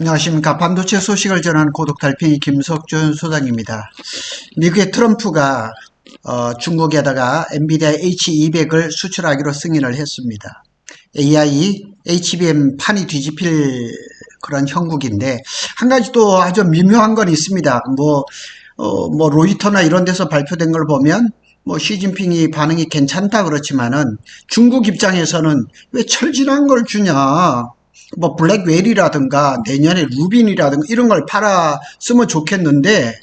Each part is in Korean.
안녕하십니까. 반도체 소식을 전하는 고독달팽이 김석준 소장입니다. 미국의 트럼프가 어, 중국에다가 엔비디아 H200을 수출하기로 승인을 했습니다. AI, HBM 판이 뒤집힐 그런 형국인데 한 가지 또 아주 미묘한 건 있습니다. 뭐, 어, 뭐 로이터나 이런 데서 발표된 걸 보면 뭐 시진핑이 반응이 괜찮다 그렇지만은 중국 입장에서는 왜 철진한 걸 주냐 뭐 블랙웰이라든가 내년에 루빈이라든가 이런 걸 팔아 쓰면 좋겠는데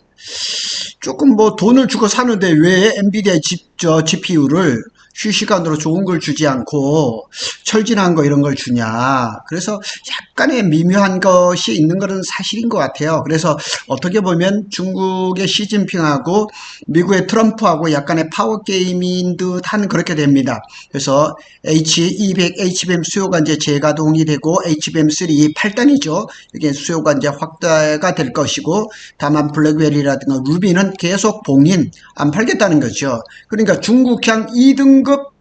조금 뭐 돈을 주고 사는데 왜 엔비디아 집, 저 GPU를 실시간으로 좋은 걸 주지 않고 철진한 거 이런 걸 주냐. 그래서 약간의 미묘한 것이 있는 것은 사실인 것 같아요. 그래서 어떻게 보면 중국의 시진핑하고 미국의 트럼프하고 약간의 파워 게임인 듯한 그렇게 됩니다. 그래서 H200 HBM 수요가 이제 재가동이 되고 HBM3 8단이죠. 이게 수요가 이제 확대가 될 것이고 다만 블랙웰이라든가 루비는 계속 봉인 안 팔겠다는 거죠. 그러니까 중국향 2등 급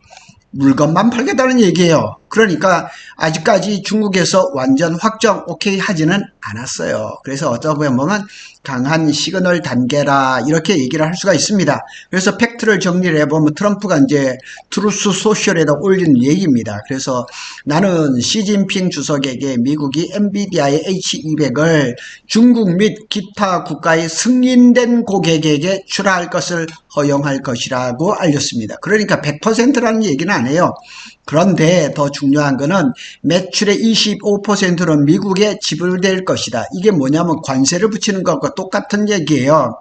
물건만 팔겠다는 얘기예요. 그러니까 아직까지 중국에서 완전 확정 오케이 하지는 않았어요. 그래서 어떻게 보면 강한 시그널 단계라 이렇게 얘기를 할 수가 있습니다. 그래서 팩트를 정리를 해보면 트럼프가 이제 트루스 소셜에다 올린 얘기입니다. 그래서 나는 시진핑 주석에게 미국이 엔비디아의 H200을 중국 및 기타 국가의 승인된 고객에게 출하할 것을 허용할 것이라고 알렸습니다. 그러니까 100%라는 얘기는 안 해요. 그런데 더 중요한 거는 매출의 25%는 미국에 지불될 것이다. 이게 뭐냐면 관세를 붙이는 것과 똑같은 얘기예요.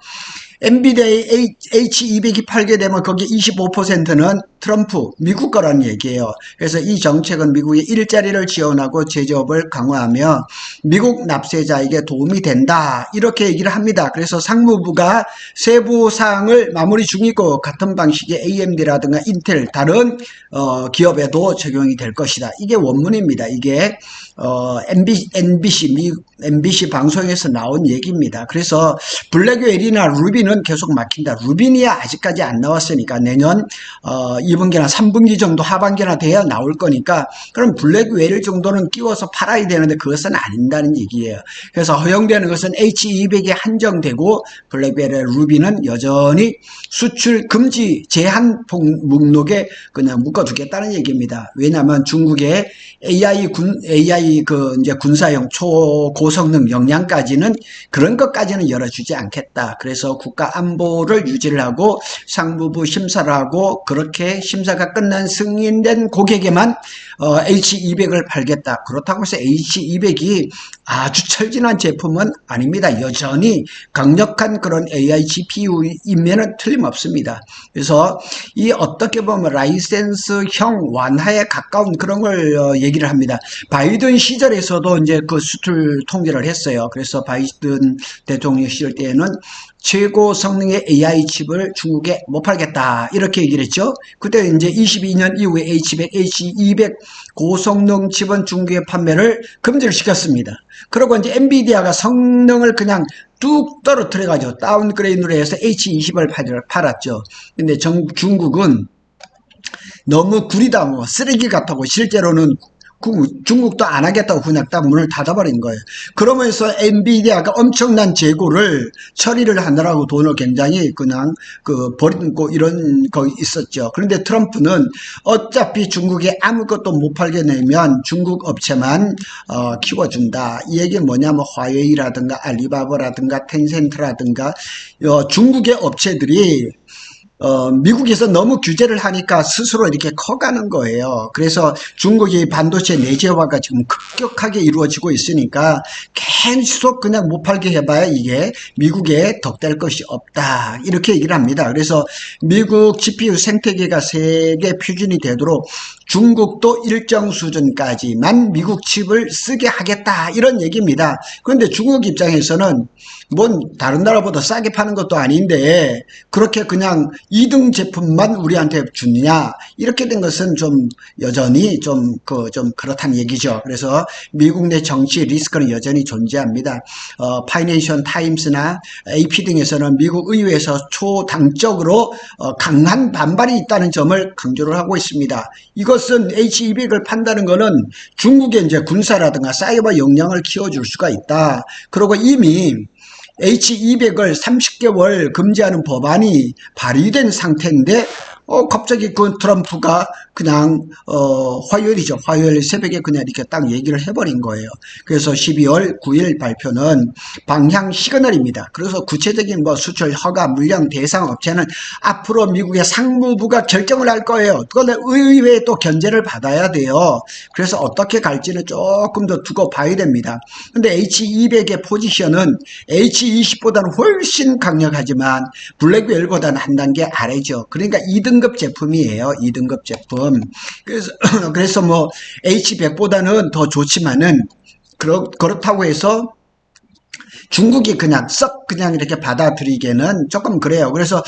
엔비디아의 H200이 팔게 되면 거기 25%는 트럼프, 미국 거라는 얘기예요. 그래서 이 정책은 미국의 일자리를 지원하고 제조업을 강화하며 미국 납세자에게 도움이 된다. 이렇게 얘기를 합니다. 그래서 상무부가 세부 사항을 마무리 중이고 같은 방식의 AMD라든가 인텔 다른 어, 기업에도 적용이 될 것이다. 이게 원문입니다. 이게 어, MB, NBC, 미, MBC 방송에서 나온 얘기입니다. 그래서 블랙웰이나 루비는 계속 막힌다. 루빈이야 아직까지 안 나왔으니까 내년 어, 2분기나 3분기 정도 하반기나 돼야 나올 거니까 그럼 블랙웰 정도는 끼워서 팔아야 되는데 그것은 아닌다는 얘기예요. 그래서 허용되는 것은 H200에 한정되고 블랙웰의 루비는 여전히 수출 금지 제한 목록에 그냥 묶어두겠다는 얘기입니다. 왜냐하면 중국의 AI 군 AI 그 이제 군사용 초고성능 역량까지는 그런 것까지는 열어주지 않겠다. 그래서 국가 안보를 유지를 하고 상부부 심사를 하고 그렇게 심사가 끝난 승인된 고객에만 어, H200을 팔겠다. 그렇다고 해서 H200이 아주 철진한 제품은 아닙니다. 여전히 강력한 그런 AI GPU이면은 틀림없습니다. 그래서 이 어떻게 보면 라이센스형 완화에 가까운 그런 걸 어, 얘기를 합니다. 바이든 시절에서도 이제 그 수출 통제를 했어요. 그래서 바이든 대통령 시절 때에는 최고 성능의 AI 칩을 중국에 못 팔겠다. 이렇게 얘기를 했죠. 그때 이제 22년 이후에 H100, H200 고성능 칩은 중국의 판매를 금지를 시켰습니다. 그리고 이제 엔비디아가 성능을 그냥 뚝 떨어뜨려가지고 다운그레이드로 해서 H20을 팔았죠. 근데 정, 중국은 너무 구리다, 뭐 쓰레기 같다고 실제로는 중국도 안 하겠다고 그냥 딱 문을 닫아버린 거예요. 그러면서 엔비디아가 엄청난 재고를 처리를 하느라고 돈을 굉장히 그냥 그 버리고 이런 거 있었죠. 그런데 트럼프는 어차피 중국에 아무것도 못 팔게 내면 중국 업체만 어, 키워준다. 이 얘기는 뭐냐면 화웨이라든가 알리바바라든가 텐센트라든가 어, 중국의 업체들이 어, 미국에서 너무 규제를 하니까 스스로 이렇게 커가는 거예요. 그래서 중국이 반도체 내재화가 지금 급격하게 이루어지고 있으니까 계속 그냥 못 팔게 해봐야 이게 미국에 덕될 것이 없다. 이렇게 얘기를 합니다. 그래서 미국 GPU 생태계가 세계 표준이 되도록 중국도 일정 수준까지만 미국 칩을 쓰게 하겠다. 이런 얘기입니다. 그런데 중국 입장에서는 뭔 다른 나라보다 싸게 파는 것도 아닌데 그렇게 그냥 2등 제품만 우리한테 주느냐 이렇게 된 것은 좀 여전히 좀 그좀 그렇다는 얘기죠. 그래서 미국 내 정치 리스크는 여전히 존재합니다. 어, 파이낸셜 타임스나 AP 등에서는 미국 의회에서 초당적으로 어, 강한 반발이 있다는 점을 강조를 하고 있습니다. 이것 이것은 H200을 판다는 거는 중국의 이제 군사라든가 사이버 역량을 키워줄 수가 있다. 그리고 이미 H200을 30개월 금지하는 법안이 발의된 상태인데 어, 갑자기 그 트럼프가 그냥, 어, 화요일이죠. 화요일 새벽에 그냥 이렇게 딱 얘기를 해버린 거예요. 그래서 12월 9일 발표는 방향 시그널입니다. 그래서 구체적인 뭐 수출 허가 물량 대상 업체는 앞으로 미국의 상무부가 결정을 할 거예요. 그거는 의회에 또 견제를 받아야 돼요. 그래서 어떻게 갈지는 조금 더 두고 봐야 됩니다. 근데 H200의 포지션은 H20보다는 훨씬 강력하지만 블랙웰보다는 한 단계 아래죠. 그러니까 2등급 제품이에요. 2등급 제품. 그래서, 그래서 뭐 H100보다는 더 좋지만은 그렇, 그렇다고 해서 중국이 그냥 썩 그냥 이렇게 받아들이기에는 조금 그래요. 그래서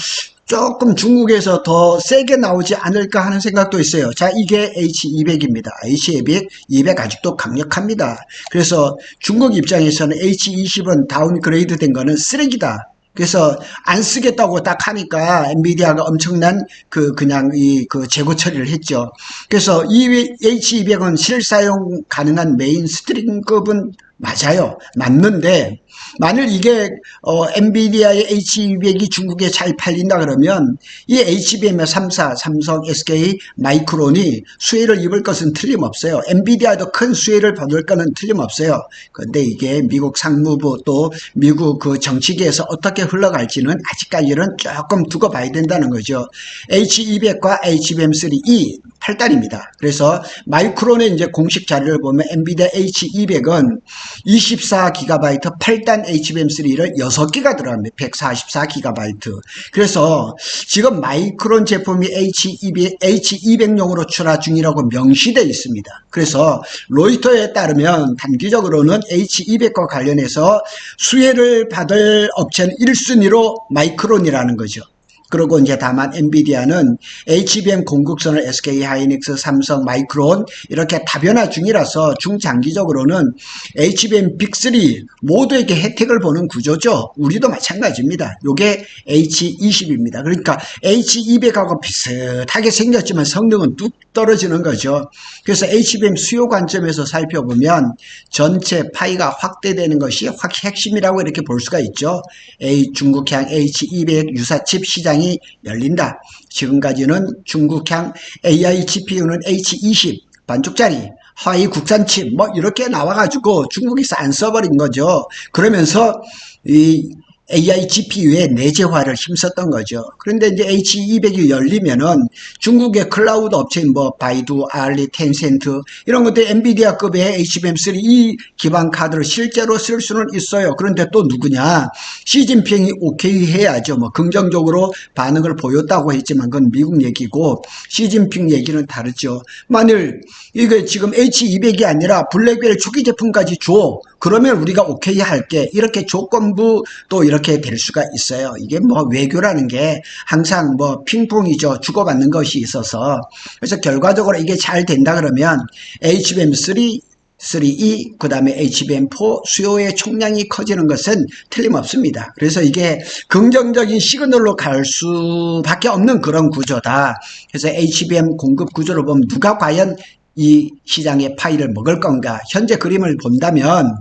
조금 중국에서 더 세게 나오지 않을까 하는 생각도 있어요. 자, 이게 H200입니다. H200, 200 아직도 강력합니다. 그래서 중국 입장에서는 H20은 다운그레이드 된 거는 쓰레기다. 그래서 안 쓰겠다고 딱 하니까 엔비디아가 엄청난 그 그냥 이 그 재고 처리를 했죠. 그래서 이 H200은 실사용 가능한 메인 스트림급은 맞아요. 맞는데 만일 이게 어, 엔비디아의 H200이 중국에 잘 팔린다 그러면 이 HBM의 3사, 삼성, SK, 마이크론이 수혜를 입을 것은 틀림없어요. 엔비디아도 큰 수혜를 받을 거는 틀림없어요. 그런데 이게 미국 상무부 또 미국 그 정치계에서 어떻게 흘러갈지는 아직까지는 조금 두고 봐야 된다는 거죠. H200과 HBM3E 8단입니다. 그래서 마이크론의 이제 공식 자료를 보면 엔비디아 H200은 24GB 8단 HBM3를 6개가 들어갑니다. 144GB. 그래서 지금 마이크론 제품이 H200, H200용으로 출하 중이라고 명시되어 있습니다. 그래서 로이터에 따르면 단기적으로는 H200과 관련해서 수혜를 받을 업체는 1순위로 마이크론이라는 거죠. 그리고 이제 다만 엔비디아는 HBM 공급선을 SK 하이닉스, 삼성, 마이크론 이렇게 다변화 중이라서 중장기적으로는 HBM 빅3 모두에게 혜택을 보는 구조죠. 우리도 마찬가지입니다. 요게 H20입니다. 그러니까 H200하고 비슷하게 생겼지만 성능은 뚝 떨어지는 거죠. 그래서 HBM 수요 관점에서 살펴보면 전체 파이가 확대되는 것이 확 핵심이라고 이렇게 볼 수가 있죠. A 중국향 H200 유사칩 시장 이 열린다. 지금까지는 중국향 AI GPU는 H20 반쪽짜리 하위 국산칩 뭐 이렇게 나와가지고 중국에서 안 써버린 거죠. 그러면서 이 AI GPU의 내재화를 힘썼던 거죠. 그런데 이제 H200이 열리면은 중국의 클라우드 업체인 뭐 바이두, 알리, 텐센트 이런 것들 엔비디아급의 HBM3 이 기반 카드를 실제로 쓸 수는 있어요. 그런데 또 누구냐? 시진핑이 오케이 해야죠. 뭐 긍정적으로 반응을 보였다고 했지만 그건 미국 얘기고 시진핑 얘기는 다르죠. 만일 이게 지금 H200이 아니라 블랙벨 초기 제품까지 줘. 그러면 우리가 오케이 할게. 이렇게 조건부 또 이 렇게 될 수가 있어요. 이게 뭐 외교라는 게 항상 뭐 핑퐁이죠. 주고받는 것이 있어서. 그래서 결과적으로 이게 잘 된다 그러면 HBM3 3E, 그 다음에 HBM4 수요의 총량이 커지는 것은 틀림없습니다. 그래서 이게 긍정적인 시그널로 갈 수밖에 없는 그런 구조다. 그래서 HBM 공급 구조를 보면 누가 과연 이 시장의 파이를 먹을 건가? 현재 그림을 본다면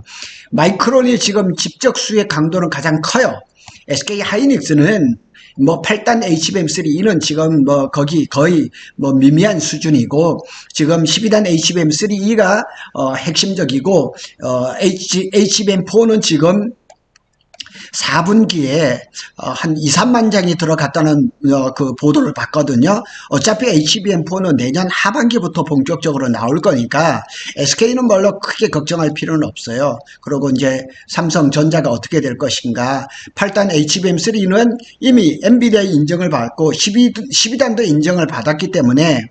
마이크론이 지금 집적 수의 강도는 가장 커요. SK 하이닉스는 뭐 8단 HBM3는 지금 뭐 거기 거의 뭐 미미한 수준이고 지금 12단 HBM3E가 어 핵심적이고 어 H, HBM4는 지금 4분기에 어, 한 2, 3만 장이 들어갔다는 어, 그 보도를 봤거든요. 어차피 HBM4는 내년 하반기부터 본격적으로 나올 거니까 SK는 별로 크게 걱정할 필요는 없어요. 그리고 이제 삼성전자가 어떻게 될 것인가. 8단 HBM3는 이미 엔비디아 인정을 받고 12, 12단도 인정을 받았기 때문에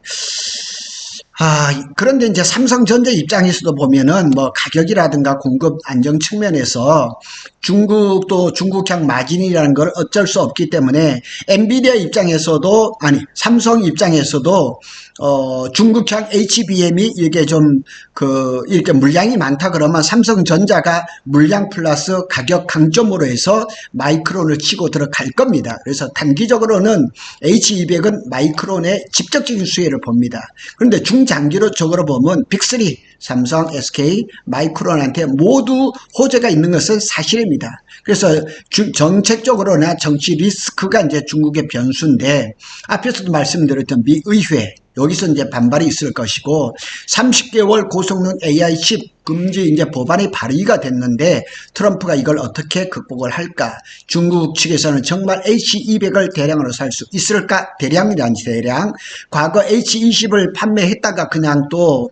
아, 그런데 이제 삼성전자 입장에서도 보면은 뭐 가격이라든가 공급 안정 측면에서 중국도 중국향 마진이라는 걸 어쩔 수 없기 때문에 엔비디아 입장에서도 아니 삼성 입장에서도 어 중국향 HBM이 이게 좀 그 이렇게 물량이 많다 그러면 삼성전자가 물량 플러스 가격 강점으로 해서 마이크론을 치고 들어갈 겁니다. 그래서 단기적으로는 H200은 마이크론의 직접적인 수혜를 봅니다. 그런데 중긴 장기로 적으로 보면 빅3 삼성, SK, 마이크론한테 모두 호재가 있는 것은 사실입니다. 그래서 주- 정책적으로나 정치 리스크가 이제 중국의 변수인데 앞에서도 말씀드렸던 미 의회 여기서 이제 반발이 있을 것이고 30개월 고성능 AI 칩 금지 이제 법안이 발의가 됐는데 트럼프가 이걸 어떻게 극복을 할까? 중국 측에서는 정말 H200을 대량으로 살 수 있을까? 대량이란지 대량. 과거 H20을 판매했다가 그냥 또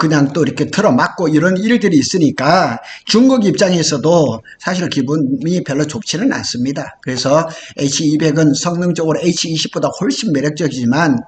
그냥 또 이렇게 틀어막고 이런 일들이 있으니까 중국 입장에서도 사실 기분이 별로 좋지는 않습니다. 그래서 H200은 성능적으로 H20보다 훨씬 매력적이지만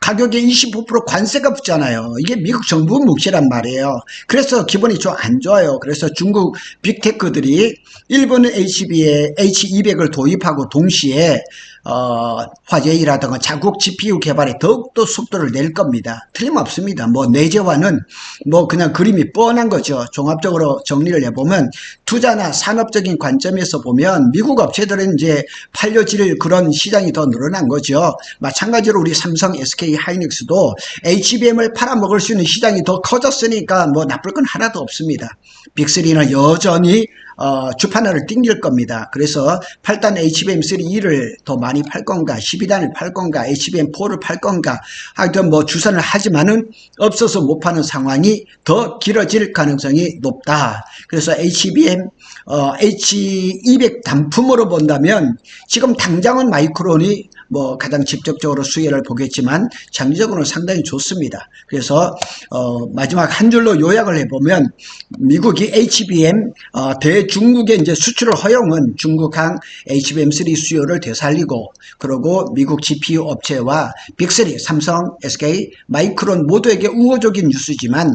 가격에 25% 관세가 붙잖아요. 이게 미국 정부 몫이란 말이에요. 그래서 기분이 좀 안 좋아요. 그래서 중국 빅테크들이 일본은 HB에 H200을 도입하고 동시에 어, 화재이라든가 자국 GPU 개발에 더욱더 속도를 낼 겁니다. 틀림없습니다. 뭐 내재화는 뭐 그냥 그림이 뻔한 거죠. 종합적으로 정리를 해보면 투자나 산업적인 관점에서 보면 미국 업체들은 이제 팔려질 그런 시장이 더 늘어난 거죠. 마찬가지로 우리 삼성, SK, 하이닉스도 HBM을 팔아먹을 수 있는 시장이 더 커졌으니까 뭐 나쁠 건 하나도 없습니다. 빅3는 여전히 어, 주판을 띵길 겁니다. 그래서 8단 HBM3E를 더 많이 팔 건가, 12단을 팔 건가, HBM4를 팔 건가, 하여튼 뭐 주선을 하지만은 없어서 못 파는 상황이 더 길어질 가능성이 높다. 그래서 HBM, 어, H200 단품으로 본다면 지금 당장은 마이크론이 뭐 가장 직접적으로 수혜를 보겠지만 장기적으로는 상당히 좋습니다. 그래서 어, 마지막 한 줄로 요약을 해보면 미국이 HBM 어, 대중국의 이제 수출을 허용은 중국항 HBM3 수요를 되살리고 그리고 미국 GPU 업체와 빅3 삼성, SK, 마이크론 모두에게 우호적인 뉴스지만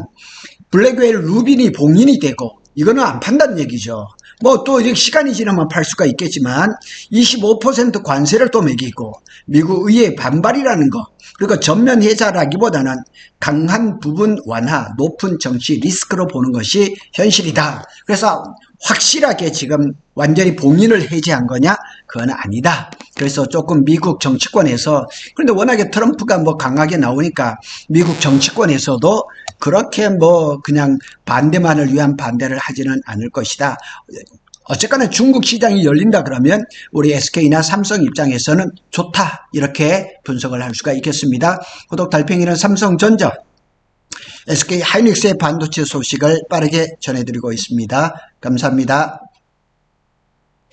블랙웨일 루빈이 봉인이 되고 이거는 안 판다는 얘기죠. 뭐 또 이렇게 시간이 지나면 팔 수가 있겠지만 25% 관세를 또 매기고 미국 의회 반발이라는 거 그리고 전면 해자라기보다는 강한 부분 완화, 높은 정치 리스크로 보는 것이 현실이다. 그래서 확실하게 지금 완전히 봉인을 해제한 거냐? 그건 아니다. 그래서 조금 미국 정치권에서 그런데 워낙에 트럼프가 뭐 강하게 나오니까 미국 정치권에서도 그렇게 뭐 그냥 반대만을 위한 반대를 하지는 않을 것이다. 어쨌거나 중국 시장이 열린다 그러면 우리 SK나 삼성 입장에서는 좋다 이렇게 분석을 할 수가 있겠습니다. 구독 달팽이는 삼성전자, SK 하이닉스의 반도체 소식을 빠르게 전해드리고 있습니다. 감사합니다.